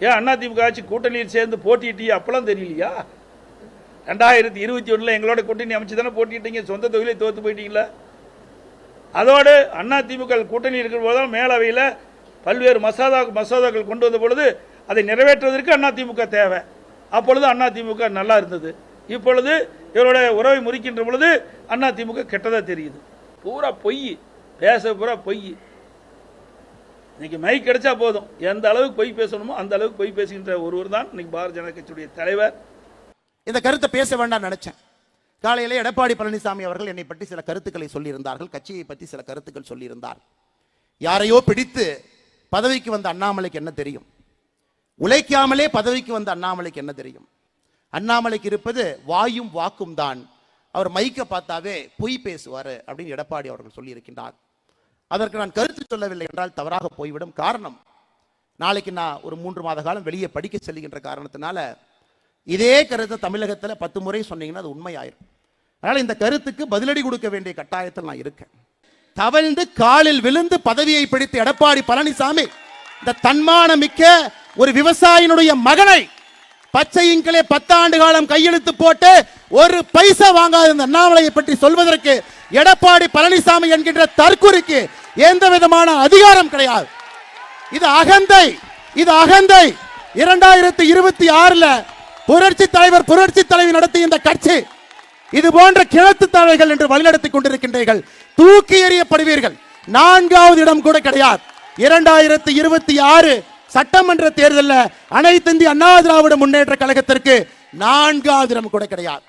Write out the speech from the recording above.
ஏன் அதிமுக ஆட்சி கூட்டணியில் சேர்ந்து போட்டியிட்டீங்க அப்பெல்லாம் தெரியலையா? ரெண்டாயிரத்தி இருபத்தி ஒன்றில் எங்களோட கூட்டணி அமைச்சு தானே போட்டிட்டீங்க சொந்த தொகுதியிலே தோற்று போயிட்டீங்களா? அதோடு அதிமுக கூட்டணி இருக்கிற போதுதான் மேலவையில் பல்வேறு மசோதா மசோதாக்கள் கொண்டு வந்த பொழுது அதை நிறைவேற்றுவதற்கு அதிமுக தேவை. அப்பொழுது அதிமுக நல்லா இருந்தது. இப்பொழுது இவருடைய உறவை முறிக்கின்ற பொழுது அதிமுக கெட்டதாக தெரியுது. பூரா பொய். பேச பூரா பொய். இன்னைக்கு மைக் கிடைச்சா போதும். எந்த அளவுக்கு பொய் பேசணுமோ அந்த அளவுக்கு பொய் பேசுகின்ற ஒருவர் தான் இன்னைக்கு பாரதிய ஜனதா கட்சியுடைய தலைவர். இந்த கருத்தை பேச வேண்டாம் நினைச்சேன். காலையில் எடப்பாடி பழனிசாமி அவர்கள் என்னை பற்றி சில கருத்துக்களை சொல்லியிருந்தார்கள். கட்சியை பற்றி சில கருத்துக்கள் சொல்லியிருந்தார். யாரையோ பிடித்து பதவிக்கு வந்த அண்ணாமலைக்கு என்ன தெரியும்? உழைக்காமலே பதவிக்கு வந்த அண்ணாமலைக்கு என்ன தெரியும்? அண்ணாமலைக்கு இருப்பது வாயும் வாக்கும் தான் அவர் மைக்கை பார்த்தாவே பொய் பேசுவார் அப்படின்னு எடப்பாடி அவர்கள் சொல்லியிருக்கின்றார். அதற்கு நான் கருத்து சொல்லவில்லை என்றால் தவறாக போய்விடும் காரணம். நாளைக்கு நான் ஒரு மூன்று மாத காலம் வெளியே படிக்க செல்கின்ற காரணத்தினால இதே கருத்தை தமிழகத்தில் பத்து முறை சொன்னீங்கன்னா அது உண்மையாயிரும். அதனால் இந்த கருத்துக்கு பதிலடி கொடுக்க வேண்டிய கட்டாயத்தில் நான் இருக்கேன். தவழ்ந்து காலில் விழுந்து பதவியை பிடித்த எடப்பாடி பழனிசாமி இந்த தன்மான மிக்க ஒரு விவசாயினுடைய மகனை பச்சையின்களே பத்தாண்டு காலம் கையெழுத்து போட்டு ஒரு பைசா வாங்காத இந்த அண்ணாமலையை பற்றி சொல்வதற்கு எடப்பாடி பழனிசாமி என்கின்ற தற்குறிக்கு எந்த விதமான அதிகாரம் கிடையாது. இது அகந்தை இது அகந்தை. இரண்டாயிரத்தி இருபத்தி ஆறுல புரட்சி தலைவர் புரட்சி தலைவி நடத்திய இந்த கட்சி இது போன்ற கிழத்து தலைகள் என்று வழிநடத்திக் கொண்டிருக்கின்றீர்கள். தூக்கி எறியப்படுவீர்கள். நான்காவது இடம் கூட கிடையாது. இரண்டாயிரத்தி இருபத்தி ஆறு சட்டமன்ற தேர்தலில் அனைத்து இந்திய அண்ணா திராவிட முன்னேற்ற கழகத்திற்கு நான்காவது இடம் கூட கிடையாது.